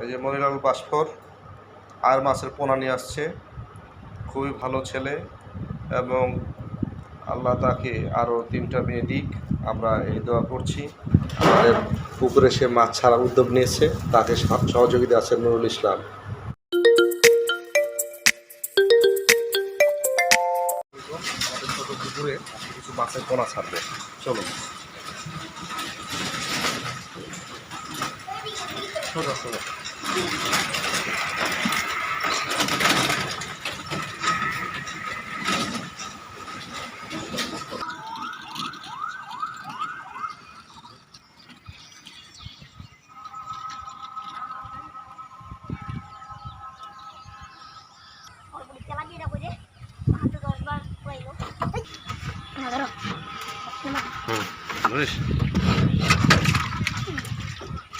এই যে মনিলাল বাসফর আর মাছের পোনা নিয়ে আসছে। খুবই ভালো ছেলে এবং আল্লাহ তাকে আরও তিনটা মেয়ে দিক। আমরা এই দোয়া করছি। আমাদের পুকুরে সে মাছ ছাড়ার উদ্যোগ নিয়েছে। তাকে সহ- সহযোগিতা আছে নুরুল ইসলাম। কিছু মাছের পোনা ছাড়বে। ছোট পরীক্ষা লাগিয়ে রাখো যে হাতে দশবার পাইলো ধরো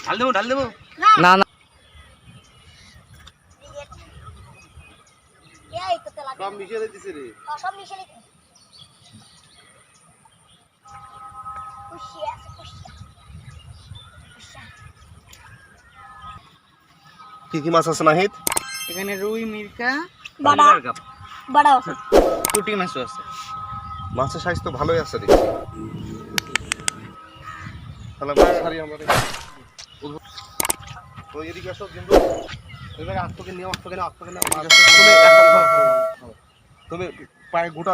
ঢাল দেবো ঢাল দেবো না না না এই সব মিশিয়ে দিছে রে। সব মিশে লিখি কুশিয়া কুশিয়া কুশিয়া কি কি মাছ আছে নাহিদ? এখানে রুই মির্কা বাড়া বাড়া আছে। পুঁটি মাছও আছে। মাছের সাইজ তো ভালোই আছে দেখছি তাহলে মাছ ছাড়ি। এদিকে আসো কিন্তু এবারে আত্মকে নিয়ে আত্মকে আত্মকে তুমি পায়ে গোটা